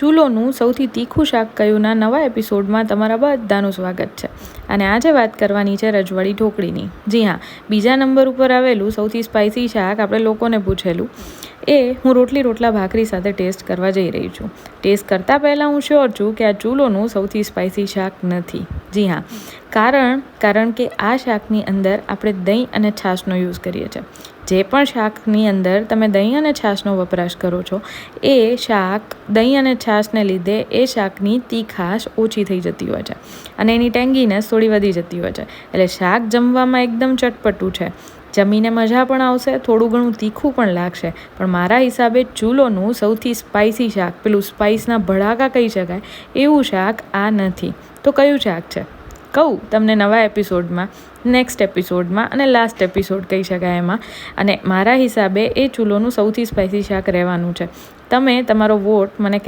ચૂલોનું સૌથી તીખું શાક કયુંના નવા એપિસોડમાં તમારા બધાનું સ્વાગત છે. અને આજે વાત કરવાની છે રજવાડી ઢોકળીની. જી હા, બીજા નંબર ઉપર આવેલું સૌથી સ્પાઇસી શાક આપણે લોકોને પૂછેલું. એ હું રોટલી રોટલા ભાખરી સાથે ટેસ્ટ કરવા જઈ રહી છું. ટેસ્ટ કરતાં પહેલાં હું શ્યોર છું કે આ ચૂલોનું સૌથી સ્પાઇસી શાક નથી. જી હા. કારણ કારણ કે આ શાકની અંદર આપણે દહીં અને છાશનો યુઝ કરીએ છીએ. જે પણ શાકની અંદર તમે દહીં અને છાશનો વપરાશ કરો છો, એ શાક, દહીં અને છાશને લીધે એ શાકની તીખાશ ઓછી થઈ જતી હોય છે. અને એની ટેંગીનેસ થોડી વધી જતી હોય છે. એટલે શાક જમવામાં એકદમ ચટપટું છે. જમીને મજા પણ આવશે, થોડું ઘણું તીખું પણ લાગશે. પણ મારા હિસાબે ચૂલોનું સૌથી સ્પાઇસી શાક, પેલું સ્પાઇસના ભડાકા કહી શકાય, એવું શાક આ નથી. તો કયું શાક છે? કહું તમને નવા એપિસોડમાં નેક્સ્ટ એપિસોડમાં અને લાસ્ટ એપિસોડ કહી શકાય એમાં. અને મારા હિસાબે એ ચૂલોનું સૌથી સ્પાઇસી શાક રહેવાનું છે. તમે તમારો વોટ મને